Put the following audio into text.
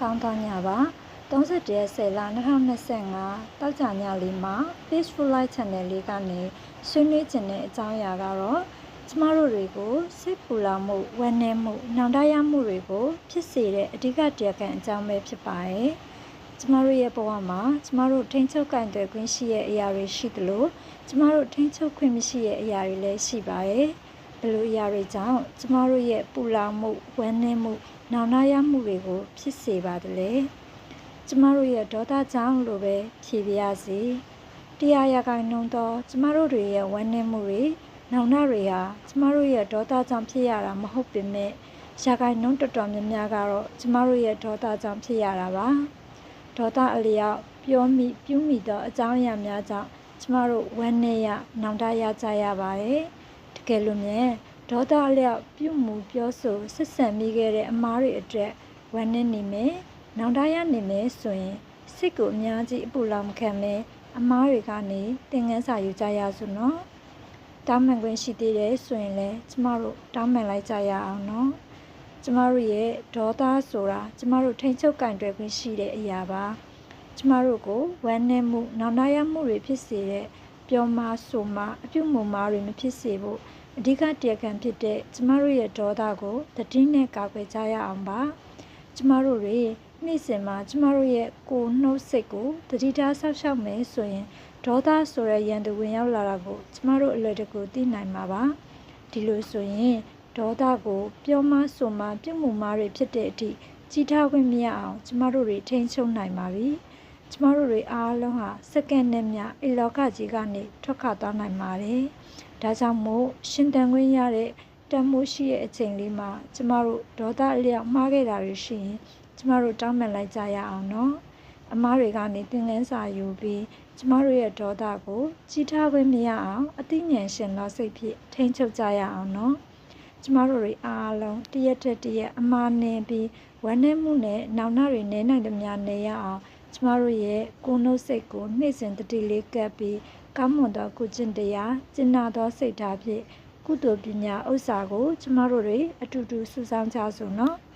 ကောင်းသောညပါ31ရက်10လ2025တောက်ကြညလေးမှာ Peaceful Light Channel လေးကနေဆွေးနွေးခြင်းတဲ့အကြောင်းအရာကတော့ကျမတို့တွေကိုစိတ်ပူလောင်မှုဝမ်းနည်းမှုနှောင့်တရမှုတွေကို ဖြစ်စေတဲ့အဓိကတရားခံအကြောင်းပဲဖြစ်ပါတယ်ကျမတို့ရဲ့ဘဝမှာကျမတို့ထိန်းချုပ်ကင်တွယ်ခွင့်ရှိတဲ့အရာတွေရှိသလိုကျမတို့ထိန်းချုပ်ခွင့်မရှိတဲ့အရာတွေလည်းရှိပါတယ်ဘယ်လိုအရာတွေကြောင့်ကျမတို့ရဲ့ပူလောင်မှုဝမ်းနည်းမှု နောင်နာရမှုတွေကို ဖြစ်စေပါတယ်လေကျမတို့ရဲ့ဒေါသကြောင့်လို့ပဲဖြေပြရစီတရားရဂိုင်နှုံတော့ကျမတို့တွေရဲ့ဝမ်းနည်းမှုတွေနောင်နာတွေဟာကျမတို့ရဲ့ဒေါသကြောင့်ဖြစ်ရတာမဟုတ်ပေမဲ့ရဂိုင်နှုံတော်တော်များများကတော့ကျမတို့ရဲ့ဒေါသကြောင့်ဖြစ်ရတာပါဒေါသအလျောက်ပြောမိပြုမိသောအကြောင်းအရာများကြောင့်ကျမတို့ဝမ်းနည်းရနောင်တရကြရပါတယ်တကယ်လို့မြင် ဒေါသအလျောက်ပြုမှုပြောဆိုဆက်ဆံမိခဲ့တဲ့အမားတွေအတွက်ဝမ်းနည်းနေမယ်။နောင်တရနေမယ်ဆိုရင်စိတ်ကိုအများကြီးအပူလောင်မခံမဲအမားတွေကနေသင်ငန်းစာယူကြရစို့နော်။တောင်းပန်ခွင့်ရှိသေးတယ်ဆိုရင်လည်းကျမတို့တောင်းပန်လိုက်ကြရအောင်နော်။ကျမတို့ရဲ့ဒေါသဆိုတာကျမတို့ထိန်ချုပ်ကင်တွယ်ခွင့်ရှိတဲ့အရာပါ။ကျမတို့ကိုဝမ်းနည်းမှုနောင်တရမှုတွေဖြစ်စေတဲ့ပြောမဆိုမအပြုမှုမားတွေမဖြစ်စေဖို့ အဓိကတရားခံဖြစ်တဲ့ကျမတို့ရဲ့ဒေါသကိုတတိနဲ့ကာကွယ်ကြရအောင်ပါကျမတို့တွေနေ့စဉ်မှာကျမတို့ရဲ့ကိုယ်နှုတ်စိတ်ကိုတတိထားဆောက်ရှောက်မယ်ဆိုရင်ဒေါသဆိုတဲ့ရန်သူဝင်ရောက်လာတာကိုကျမတို့အလွယ်တကူသိနိုင်မှာပါဒီလိုဆိုရင်ဒေါသကိုပြောမဆိုမပြုမှုမားတွေဖြစ်တဲ့အထိကြီးထားခွင့်မရအောင်ကျမတို့တွေထိန်းချုပ်နိုင်ပါပြီ ကျမတို့တွေအားလုံးဟာစက္ကန့်နဲ့မြအလောကကြီးကနေထွက်ခွာသွားနိုင်ပါတယ်။ဒါကြောင့်မို့ရှင်တန်ခွင့်ရတဲ့တန်မိုးရှိရဲ့အချိန်လေးမှာကျမတို့ဒေါသအလျောက်မှားခဲ့တာတွေရှိရင်ကျမတို့တောင်းပန်လိုက်ကြရအောင်နော်။အမားတွေကနေသင်ခန်းစာယူပြီးကျမတို့ရဲ့ဒေါသကိုကြီးထားခွင့်မရအောင်အသိဉာဏ်ရှင်သောစိတ်ဖြင့်ထိန်းချုပ်ကြရအောင်နော်။ကျမတို့တွေအားလုံးတရက်တစ်တရက်အမားနေပြီးဝမ်းနည်းမှုနဲ့နောင်နာတွေနေနိုင်သမျှနေရအောင် ကျမတို့ရဲ့ကိုယ်နှုတ်စိတ်ကိုနှိမ့်စင်တတိလေးကပ်ပြီးကောင်းမွန်သောကုကျင့်တရားကျင့်နာသောစိတ်ဓာတ်ဖြင့်ကုသိုလ်ပညာဥစ္စာကို ကျမတို့တွေအတူတူစုဆောင်းကြစို့နော်။